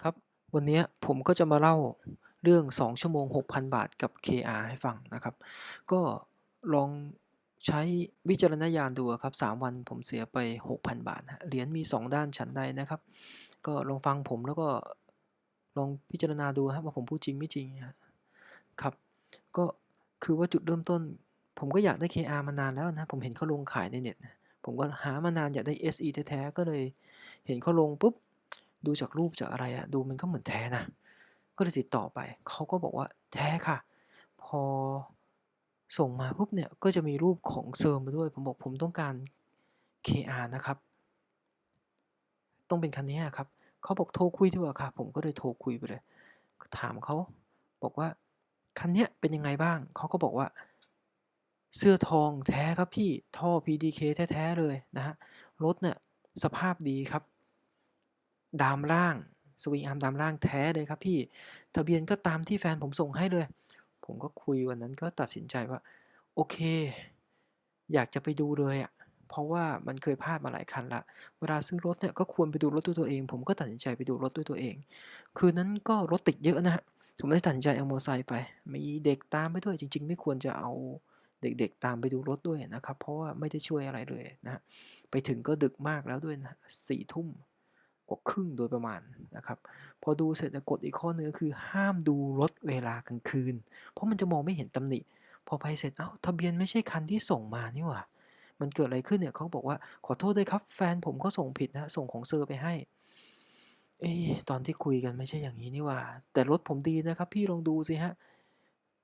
ครับ วันนี้ผมก็จะมาเล่าเรื่อง 2 ชั่วโมง 6,000 บาทกับ KR ให้ฟังนะครับ ก็ลองใช้วิจารณญาณดูครับ 3 วันผมเสียไป 6,000 บาทเหรียญมี 2 ด้านฉันใดนะครับ ก็ลองฟังผมแล้วก็ลองพิจารณาดูครับว่าผมพูดจริงไม่จริงครับครับ ก็คือว่าจุดเริ่มต้น ผมก็อยากได้ KR มานานแล้วนะ ผมเห็นเขาลงขายในเน็ตผมก็หามานานอยากได้ SE แท้ๆก็เลยเห็นเขาลงปุ๊บ ดูจากรูปจากอะไรอะดูมันก็เหมือนแท้นะ ก็เลยติดต่อไป เขาก็บอกว่า"แท้ค่ะ"พอส่งมาปุ๊บเนี่ย ก็จะมีรูปของเซิร์มมาด้วย ผมบอกผมต้องการ KR นะครับ ต้องเป็นคันนี้ครับ เขาบอกโทรคุยดีกว่าค่ะ ผมก็เลยโทรคุยไปเลย ถามเขาบอกว่า"คันนี้เป็นยังไงบ้าง?"เขาก็บอกว่า"เสื้อทองแท้ครับพี่ ท่อ PDK แท้ ๆ เลยนะครับรถเนี่ยสภาพดีครับ ดามล่างสวิงอาร์มดามล่างแท้เลยครับพี่ทะเบียนก็ตามที่แฟนผมส่งให้เลย"ผมก็คุยวันนั้นก็ตัดสินใจว่า โอเค อยากจะไปดูเลยอะเพราะว่ามันเคยพลาดมาหลายคันล้วเวลาซื้อรถเนี่ยก็ควรไปดูรถด้วยตัวเอง ผมก็ตัดสินใจไปดูรถด้วยตัวเอง คืนนั้นก็รถติดเยอะนะครับผมเลยตัดสินใจเอามอไซค์ไป มีเด็กตามไปด้วยจริง ๆ ไม่ควรจะเอาเด็กๆตามไปดูรถด้วยนะครับ เพราะว่าไม่ได้ช่วยอะไรเลยนะไปถึงก็ดึกมากแล้วด้วยนะ4ทุ่ม ว่าครึ่งโดยประมาณนะครับ พอดูเสร็จอะกฎอีกข้อนึงก็คือห้ามดูรถเวลากลางคืน เพราะมันจะมองไม่เห็นตำหนิ พอไปเสร็จเอ้าทะเบียนไม่ใช่คันที่ส่งมานี่หว่า มันเกิดอะไรขึ้นเนี่ยเขาบอกว่า"ขอโทษด้วยครับ แฟนผมก็ส่งผิดนะส่งของเซอร์ไปให้"เอตอนที่คุยกันไม่ใช่อย่างงี้นี่หว่า แต่รถผมดีนะครับ พี่ลองดูสิครับ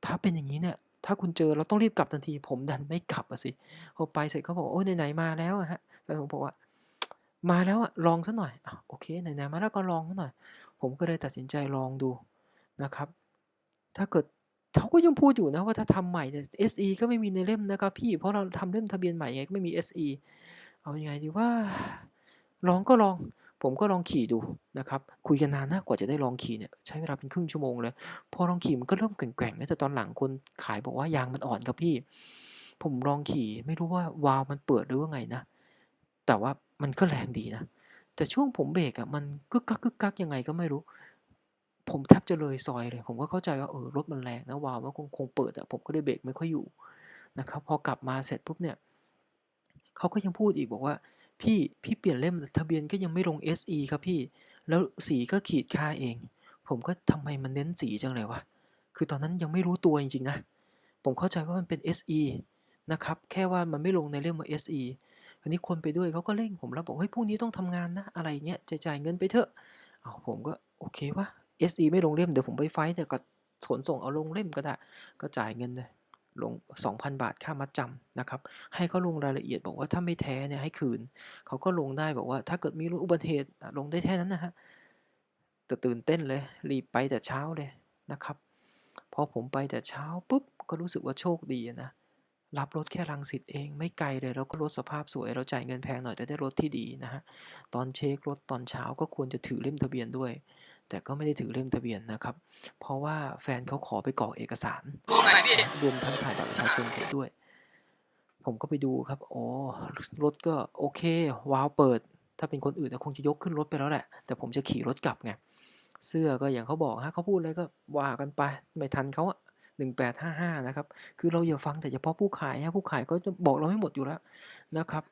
ถ้าเป็นอย่างงี้เนี่ยถ้าคุณเจอเราต้องรีบกลับทันที ผมดันไม่กลับอะสิพอไปเสร็จเขาบอกว่า"โอ๊ยไหนๆมาแล้วอะครับ"แฟนผมบอกว่า" มาแล้วอะลองสักหน่อย"อโอเคไหนๆมาแล้วก็ลองสักหน่อย ผมก็เลยตัดสินใจลองดูนะครับ ถ้าเกิดเขาก็ยังพูดอยู่นะว่าถ้าทำใหม่เนี่ย SE ก็ไม่มีในเล่มนะครับพี่เพราะเราทำเล่มทะเบียนใหม่ไงก็ไม่มี SE เอายังไงดีว่า ลองก็ลอง ผมก็ลองขี่ดูนะครับ คุยกันนานนะกว่าจะได้ลองขี่เนี่ยใช้เวลาเป็นครึ่งชั่วโมงเลย พอลองขี่มันก็เริ่มแกว่งๆนะแต่ตอนหลังคนขายบอกว่ายางมันอ่อนครับพี่ ผมลองขี่ไม่รู้ว่าวาล์วมันเปิดหรือว่าไงนะ แต่ว่า มันก็แรงดีนะ แต่ช่วงผมเบรกอะมันกึกกักๆยังไงก็ไม่รู้ ผมแทบจะเลยซอยเลย ผมก็เข้าใจว่าเออรถมันแรงนะวาวมันคงคงเปิดอะผมก็เลยเบรกไม่ค่อยอยู่นะครับ พอกลับมาเสร็จปุ๊บเนี่ยเขาก็ยังพูดอีกบอกว่า"พี่พี่เปลี่ยนเล่มทะเบียนก็ยังไม่ลง SE ครับพี่ แล้วสีก็ขีดค่าเอง"ผมก็ทำไมมันเน้นสีจังเลยวะคือตอนนั้นยังไม่รู้ตัวจริงๆนะผมเข้าใจว่ามันเป็น SE นะครับ แค่ว่ามันไม่ลงในเล่มว่า SE คราวนี้คนไปด้วยเขาก็เร่งผมแล้วบอก"เฮ้ยพรุ่งนี้ต้องทำงานนะ"อะไรเงี้ย"จะจ่ายเงินไปเถอะ"อ้าวผมก็โอเควะ SE ไม่ลงเล่มเดี๋ยวผมไปไฟต์แต่กับขนส่งเอาลงเล่มก็ได้ ก็จ่ายเงินเลยลง 2,000 บาทค่ามัดจำนะครับ ให้เขาลงรายละเอียดบอกว่าถ้าไม่แท้เนี่ยให้คืน เขาก็ลงได้บอกว่าถ้าเกิดมีอุบัติเหตุลงได้แค่นั้นนะครับแต่ตื่นเต้นเลย รีบไปแต่เช้าเลยนะครับ พอผมไปแต่เช้าปุ๊บก็รู้สึกว่าโชคดีอะนะ รับรถแค่รังสิตเองไม่ไกลเลยแล้วก็รถสภาพสวย เราจ่ายเงินแพงหน่อยแต่ได้รถที่ดีนะครับตอนเช็กรถตอนเช้าก็ควรจะถือเล่มทะเบียนด้วย แต่ก็ไม่ได้ถือเล่มทะเบียนนะครับ เพราะว่าแฟนเขาขอไปกรอกเอกสารรวมทั้งถ่ายบัตรประชาชนผมด้วย ผมก็ไปดูครับโอ๋อรถก็โอเค ว้าวเปิด ถ้าเป็นคนอื่นคงจะยกขึ้นรถไปแล้วแหละ แต่ผมจะขี่รถกลับไงเสื้อก็อย่างเขาบอกครับเขาพูดอะไรก็ว่ากันไปไม่ทันเขาอะ 1855 นะครับ คือเราอย่าฟังแต่เฉพาะผู้ขายครับผู้ขายเขาจะบอกเราให้หมดอยู่แล้วนะครับ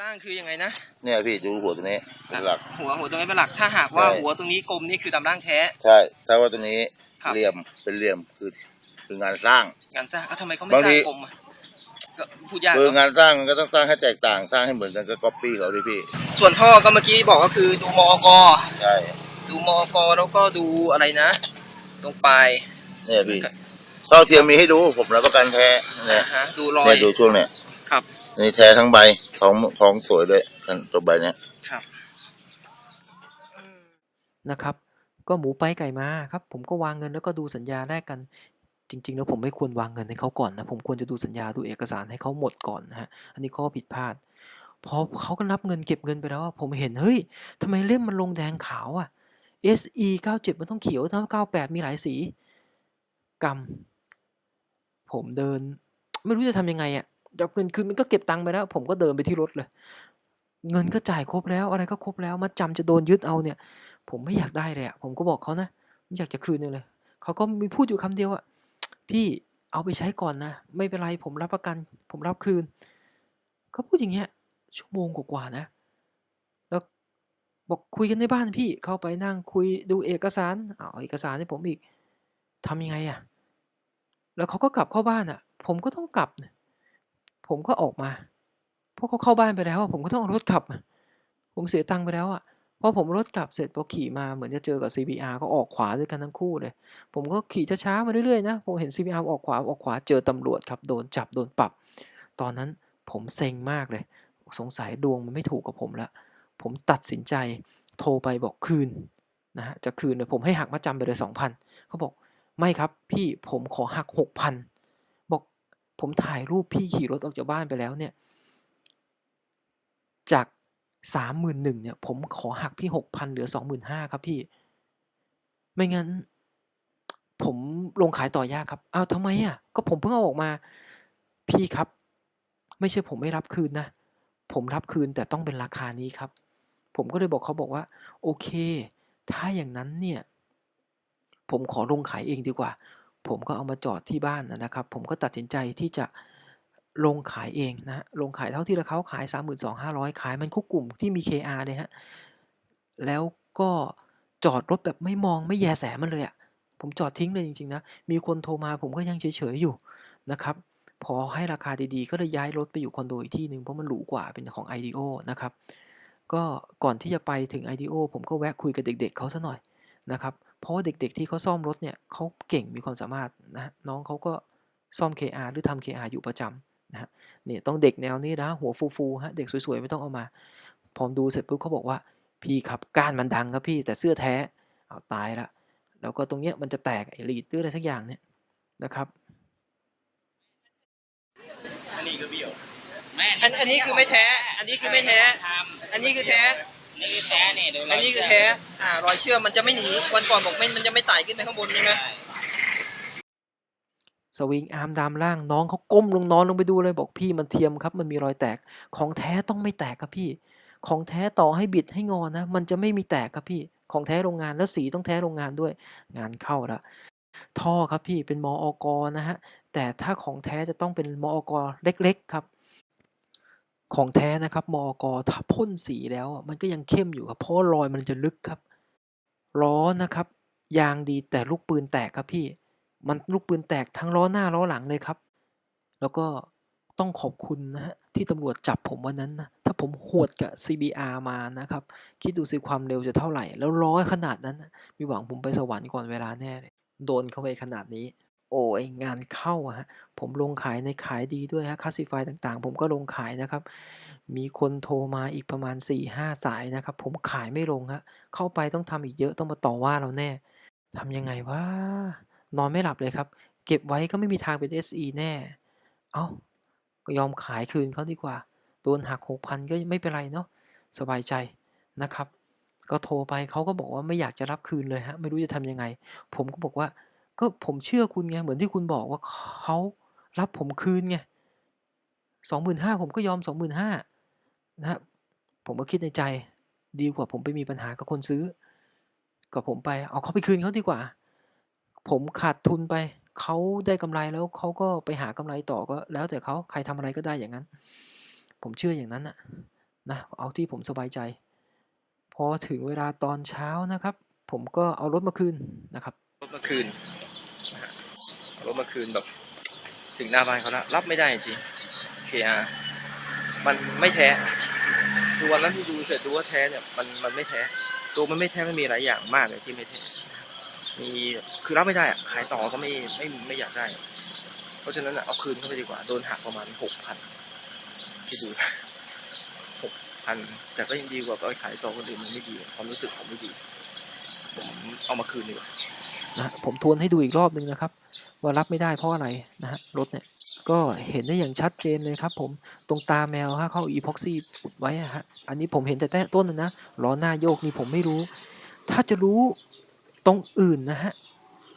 ล่างคือยังไงนะ เนี่ยพี่ดูหัวตัวนี้เป็นหลัก หัวหัวตรงนี้เป็นหลัก ถ้าหากว่าใช่ หัวตรงนี้กลมนี่คือดำล่างแท้ ใช่ถ้าว่าตัวนี้ครับ เหลี่ยมเป็นเหลี่ยมคือคืองานสร้าง งานสร้างเอ้าทำไมเขาไม่บางสร้าที งกลมอะก็พูดยากคือเนาะงานสร้างมันก็ต้องสร้างให้แตกต่างสร้างให้เหมือนกันก็ก๊อปปี้เขาดิพี่ ส่วนท่อก็เมื่อกี้บอกก็คือดูมอก ใช่ ดูมอกแล้วก็ดูอะไรนะ ตรงปลายเนี่ยพี่เท่าเทียมมีให้ดูผมรับประกันแท้เนี่อ่ายฮะดูรอยเนี่ยดูช่วงเนี่ยครับ นี่แท้ทั้งใบท้องท้องสวยด้วยกันตัวใบเนี้ยครับ นะครับ ก็หมูไปไก่มาครับ ผมก็วางเงินแล้วก็ดูสัญญาแลกกัน จริง ๆ แล้วผมไม่ควรวางเงินให้เขาก่อนนะ ผมควรจะดูสัญญาดูเอกสารให้เขาหมดก่อนนะครับอันนี้ข้อผิดพลาด พอเขาก็นับเงินเก็บเงินไปแล้วอะผมเห็นเฮ้ยทำไมเล่มมันลงแดงขาวอะ SE 97 มันต้องเขียวถ้า98 มีหลายสี กรรม ผมเดิน ไม่รู้จะทำยังไงอะจะเอาเงินคืนมันก็เก็บตังค์ไปแล้ว ผมก็เดินไปที่รถเลย เงินก็จ่ายครบแล้ว อะไรก็ครบแล้วมัดจำจะโดนยึดเอาเนี่ย ผมไม่อยากได้เลยอะผมก็บอกเขานะไม่อยากจะคืนเลยเขาก็มีพูดอยู่คำเดียวอะพี่เอาไปใช้ก่อนนะ ไม่เป็นไรผมรับประกัน ผมรับคืน เขาพูดอย่างเงี้ยชั่วโมงกว่าๆนะ บอกคุยกันในบ้านพี่เข้าไปนั่งคุยดูเอกสารเอาเอกสารให้ผมอีกทำยังไงอะแล้วเขาก็กลับเข้าบ้านอะผมก็ต้องกลับเนี่ยผมก็ออกมาเพราะเขาเข้าบ้านไปแล้วผมก็ต้องรถกลับ ผมเสียตังค์ไปแล้วอะพอผมรถกลับเสร็จพอขี่มาเหมือนจะเจอกับ CBR ก็ออกขวาด้วยกันทั้งคู่เลย ผมก็ขี่ช้าๆมาเรื่อยๆนะผมเห็น CBR ออกขวาออกขวาเจอตำรวจครับโดนจับโดนปรับ ตอนนั้นผมเซ็งมากเลย สงสัยดวงมันไม่ถูกกับผมล้ว ผมตัดสินใจโทรไปบอกคืนนะฮะจะคืนเนี่ยผมให้หักมาจำไปเลยสองพันเขาบอกไม่ครับพี่ผมขอหักหกพันบอกผมถ่ายรูปพี่ขี่รถออกจากบ้านไปแล้วเนี่ย จากสามหมื่นหนึ่งเนี่ย ผมขอหักพี่หกพันเหลือสองหมื่นห้าครับพี่ ไม่งั้น ผมลงขายต่อยากครับอ้าวทำไมอะ ก็ผมเพิ่งเอาออกมา พี่ครับ ไม่ใช่ผมไม่รับคืนนะ ผมรับคืนแต่ต้องเป็นราคานี้ครับ ผมก็เลยบอกเขาบอกว่า โอเค ถ้าอย่างนั้นเนี่ย ผมขอลงขายเองดีกว่า ผมก็เอามาจอดที่บ้านนะครับ ผมก็ตัดสินใจที่จะลงขายเองนะลงขายเท่าที่เขาขาย 32,500 ขายมันคุกกลุ่มที่มี KR เลยฮะ แล้วก็จอดรถแบบไม่มองไม่แยแสมันเลยอะผมจอดทิ้งเลยจริงๆนะ มีคนโทรมาผมก็ยังเฉยๆอยู่นะครับ พอให้ราคาดีๆ ก็เลยย้ายรถไปอยู่คอนโดอีกที่หนึ่งเพราะมันหรูกว่าเป็นของ IDO นะครับ ก็ก่อนที่จะไปถึง IDO ผมก็แวะคุยกับเด็ก ๆเขาซะหน่อยนะครับ เพราะว่าเด็กๆที่เขาซ่อมรถเนี่ยเขาเก่งมีความสามารถนะน้องเขาก็ซ่อม KR หรือทำ KR อยู่ประจำนะฮะเนี่ยต้องเด็กแนวนี้นะหัวฟูๆฮะเด็กสวยๆ ไม่ต้องเอามา พอดูเสร็จปุ๊บเขาบอกว่าพี่ครับก้านมันดังครับพี่แต่เสื้อแท้เอาตายละแล้วก็ตรงเนี้ยมันจะแตกไอรีดหรืออะไรสักอย่างเนี่ยนะครับ อันนี้ก็เบี้ยว อันอันนี้คือไม่แท้ อันนี้คือไม่แท้ อันนี้คือแท้ นี่คือแท้นี่ดูรยอันนี้คือแท้ อ่ารอยเชื่อมมันจะไม่หนี วันก่อนบอกไม่มันจะไม่ไต่ขึ้นไปข้างบนใช่ไหม ใช่ สวิงอาร์มดามล่างน้องเขาก้มลงนอนลงไปดูเลยบอกพี่มันเทียมครับ มันมีรอยแตกของแท้ต้องไม่แตกครับพี่ ของแท้ต่อให้บิดให้งอนะ มันจะไม่มีแตกครับพี่ ของแท้โรงงานแล้วสีต้องแท้โรงงานด้วย งานเข้าละท่อครับพี่เป็นมอกนะฮะแต่ถ้าของแท้จะต้องเป็นมอกเล็กๆครับ ของแท้นะครับมอกถ้าพ่นสีแล้วมันก็ยังเข้มอยู่ครับ เพราะรอยมันจะลึกครับ ล้อนะครับ ยางดีแต่ลูกปืนแตกครับพี่ มันลูกปืนแตกทั้งล้อหน้าล้อหลังเลยครับ แล้วก็ต้องขอบคุณนะฮะที่ตำรวจจับผมวันนั้นนะถ้าผมหวดกับ CBR มานะครับ คิดดูสิความเร็วจะเท่าไหร่ แล้วร้อยขนาดนั้น มีหวังผมไปสวรรค์ก่อนเวลาแน่เลย โดนเข้าไปขนาดนี้ โอ้ยงานเข้าอะฮะผมลงขายในขายดีด้วยฮะคลาสสิฟายต่างๆ ผมก็ลงขายนะครับ มีคนโทรมาอีกประมาณ 4-5 สายนะครับ ผมขายไม่ลงฮะเข้าไปต้องทำอีกเยอะต้องมาต่อว่าเราแน่ทำยังไงวะนอนไม่หลับเลยครับ เก็บไว้ก็ไม่มีทางเป็น SE แน่ เอ้าก็ยอมขายคืนเขาดีกว่า โดนหัก 6,000 ก็ไม่เป็นไรเนาะสบายใจนะครับ ก็โทรไปเขาก็บอกว่าไม่อยากจะรับคืนเลยฮะไม่รู้จะทำยังไง ผมก็บอกว่า ก็ผมเชื่อคุณไงเหมือนที่คุณบอกว่าเขารับผมคืนไง25,000ผมก็ยอม25,000นะครับผมก็คิดในใจ ดีกว่าผมไปมีปัญหากับคนซื้อ ก็ผมไปเอาเขาไปคืนเขาดีกว่า ผมขาดทุนไปเขาได้กำไรแล้วเขาก็ไปหากำไรต่อก็ แล้วแต่เขาใครทำอะไรก็ได้อย่างนั้น ผมเชื่ออย่างนั้นนะนะเอาที่ผมสบายใจ พอถึงเวลาตอนเช้านะครับ ผมก็เอารถมาคืนนะครับ รถมาคืนนะฮะเอารถมาคืนแบบ ถึงหน้าบ้านเขาแล้วรับไม่ได้จริง KR มันไม่แท้ดูวันนั้นที่ดูเสร็จดูว่าแท้เนี่ยมันมันไม่แท้ตัวมันไม่แท้มันมีหลายอย่างมากเลยที่ไม่แท้มีคือรับไม่ได้อะขายต่อก็ไม่ไม่ไม่อยากได้ เพราะฉะนั้นเอาคืนเข้าไปดีกว่าโดนหักประมาณหกพันคิดดูหกพันแต่ก็ยังดีกว่าไปขายต่อคนอื่นมันไม่ดีความรู้สึกผมไม่ดี ผมเอามาคืนดีกว่านะผมทวนให้ดูอีกรอบหนึ่งนะครับ ว่ารับไม่ได้เพราะอะไรนะฮะรถเนี่ยก็เห็นได้อย่างชัดเจนเลยครับผมตรงตาแมวฮะเข้าอีพ็อกซี่อุดไว้ฮะอันนี้ผมเห็นแต่แต่ต้นนะนะล้อหน้าโยกนี่ผมไม่รู้ ถ้าจะรู้ตรงอื่นนะฮะ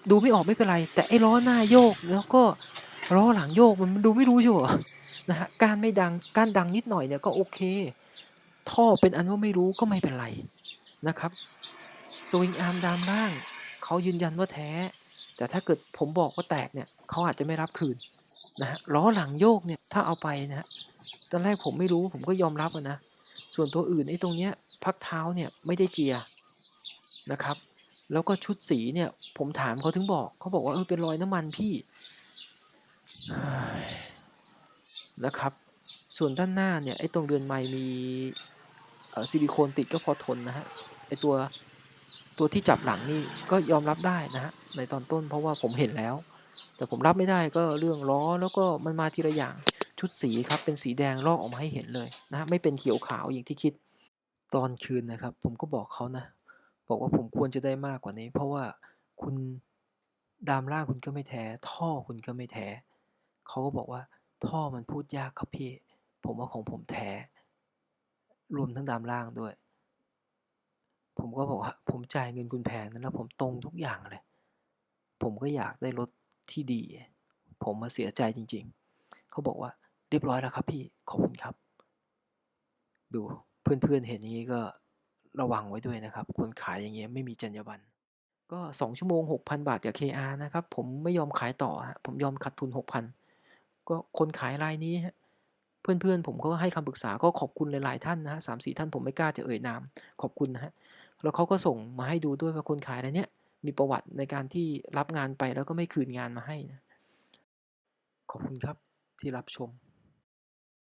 ดูไม่ออกไม่เป็นไร แต่ไอ้ล้อหน้าโยกแล้วก็ล้อหลังโยกมันดูไม่รู้ใช่เหรอนะฮะการไม่ดังการดังนิดหน่อยเนี่ยก็โอเค ท่อเป็นอันว่าไม่รู้ก็ไม่เป็นไรนะครับ สวิงอาร์มดามล่าง เขายืนยันว่าแท้ แต่ถ้าเกิดผมบอกว่าแตกเนี่ยเขาอาจจะไม่รับคืนนะฮะล้อหลังโยกเนี่ยถ้าเอาไปนะฮะตอนแรกผมไม่รู้ผมก็ยอมรับนะ ส่วนตัวอื่นไอ้ตรงเนี้ยพักเท้าเนี่ยไม่ได้เจียนะครับ แล้วก็ชุดสีเนี่ยผมถามเขาถึงบอกเขาบอกว่าเออเป็นรอยน้ำมันพี่นะครับ ส่วนด้านหน้าเนี่ยไอ้ตรงเรือนไม้มีซิลิโคนติดก็พอทนนะฮะไอ้ตัว ตัวที่จับหลังนี่ก็ยอมรับได้นะฮะในตอนต้นเพราะว่าผมเห็นแล้ว แต่ผมรับไม่ได้ก็เรื่องล้อแล้วก็มันมาทีละอย่างชุดสีครับเป็นสีแดงลอกออกมาให้เห็นเลยนะฮะไม่เป็นเขียวขาวอย่างที่คิดตอนคืนนะครับ ผมก็บอกเขานะ บอกว่าผมควรจะได้มากกว่านี้ เพราะว่าคุณดามล่างคุณก็ไม่แท้ ท่อคุณก็ไม่แท้เขาก็บอกว่า ท่อมันพูดยากครับพี่ ผมว่าของผมแท้ รวมทั้งดามล่างด้วย ผมก็บอกว่าผมจ่ายเงินคุณแพงนั้นแล้วผมตรงทุกอย่างเลย ผมก็อยากได้รถที่ดี ผมมาเสียใจจริง ๆ เขาบอกว่าเรียบร้อยแล้วครับพี่ ขอบคุณครับ ดูเพื่อนๆเห็นอย่างนี้ก็ระวังไว้ด้วยนะครับ คนขายอย่างเงี้ยไม่มีจรรยาบรรณก็ 2 ชั่วโมง 6,000 บาทกับ KR นะครับ ผมไม่ยอมขายต่อฮะผมยอมขาดทุน 6,000 ก็คนขายรายนี้ฮะเพื่อนๆ ผมก็ให้คำปรึกษาก็ขอบคุณหลายๆท่านนะฮะสามสี่ท่านผมไม่กล้าจะเอ่ยนาม ขอบคุณนะฮะ แล้วเขาก็ส่งมาให้ดูด้วยว่าคนขายรายเนี้ยมีประวัติในการที่รับงานไปแล้วก็ไม่คืนงานมาให้นะ ขอบคุณครับที่รับชม